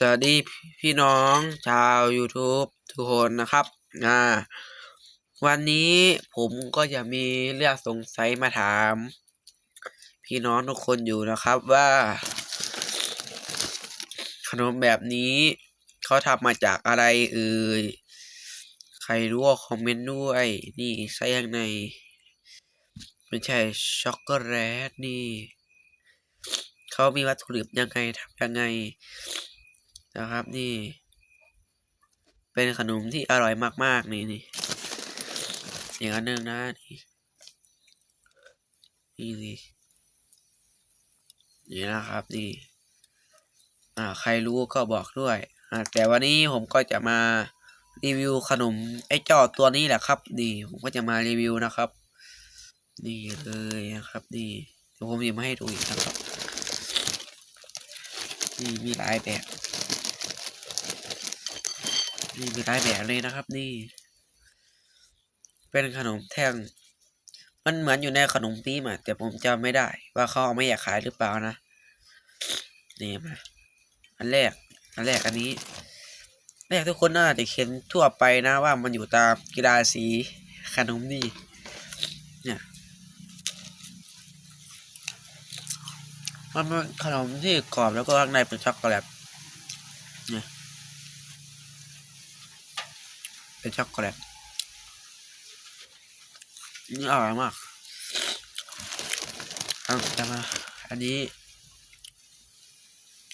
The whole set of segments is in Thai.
สวัสดีพี่น้องชาว YouTube ทุกคนนะครับอ่าวันนี้ผมก็จะมีเรื่องสงสัยมาถาม พี่น้องทุกคนอยู่นะครับว่า ขนมแบบนี้เขาทำมาจากอะไรเอ่ยใครรู้ก็คอมเมนต์ด้วย นี่ใส่ยังในไม่ใช่ช็อกโกแลตนี่เขามีวัตถุดิบยังไงทำยังไง นะครับนี่ เป็นขนมที่อร่อยมาก ๆ นี่นี่อีกอันหนึ่งนะนี่นี่นี่นี่นะครับนี่อ่าใครรู้ก็บอกด้วยอ่าแต่วันนี้ผมก็จะมารีวิวขนมไอ้เจ้าตัวนี้แหละครับ นี่ผมก็จะมารีวิวนะครับ นี่เลยนะครับ นี่เดี๋ยวผมจะมาให้ดูอีกนะครับนี่มีหลายแบบ นี่มีหลายแบบเลยนะครับ นี่ เป็นขนมแท่ง มันเหมือนอยู่ในขนมปี๊บอะแต่ผมจำไม่ได้ ว่าเขาเอาไม่อยากขายหรือเปล่านะ นี่มา อันแรก อันแรกอันนี้ แรกทุกคนน่าจะเห็นทั่วไปนะว่ามันอยู่ตามกีฬาสีขนมนี่ เนี่ยมันเป็นขนมที่กรอบแล้วก็ข้างในเป็นช็อกโกแลตเนี่ย เป็นช็อกโกแลตนี่อร่อยมากเอาจะมาอันนี้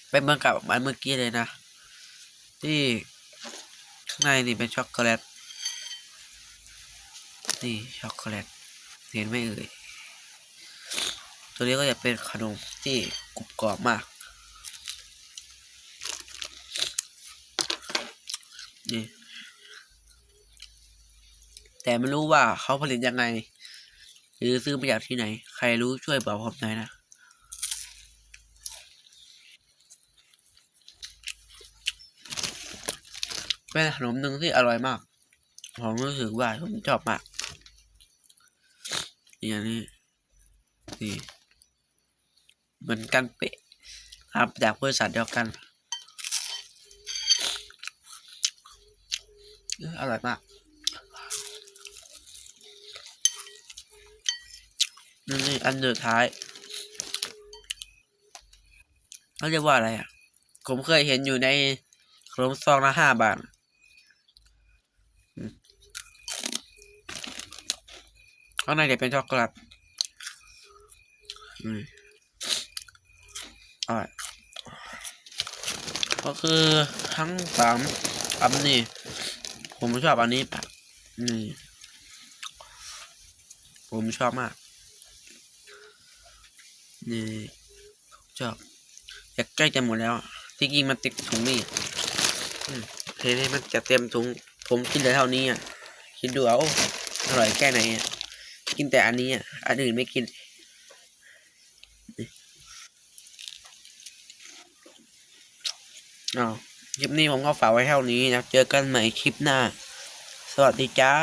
เป็นเมือนกับอันเมื่อกี้เลยนะ ที่ข้างในนี่เป็นช็อกโกแลตนี่ช็อกโกแลตเห็นไหมเอ่ยตัวนี้ก็จะเป็นขนมที่กรุบกรอบมากนี่ แต่ไม่รู้ว่าเขาผลิตยังไง หรือซื้อมาจากที่ไหน ใครรู้ช่วยบอกผมหน่อยนะเป็นขนมหนึ่งที่อร่อยมาก ผมรู้สึกว่าผมชอบมากอย่างนี้นี่เหมือนกันเป๊ะครับจากบริษัทเดียวกันอร่อยมาก นี่นี่อันสุดท้ายเขาเรียกว่าอะไรอะ ผมเคยเห็นอยู่ในขนมซองละห้าบาทข้างในจะเป็นช็อกโกแลตอืมอร่อยก็คือทั้งสามอันนี่ผมชอบอันนี้ปะนี่ ผมชอบมาก นี่ชอบอยากใกล้จะหมดแล้ว ที่จริงมันติดถุงนี่เทให้มันจะเต็มถุง ผมกินเหลือเท่านี้อะคิดดูเอาอร่อยแค่ไหนอะกินแต่อันนี้อะอันอื่นไม่กินอาคลิปนี้ผมก็ฝากไว้เท่านี้นะ เจอกันใหม่คลิปหน้า สวัสดีจ้า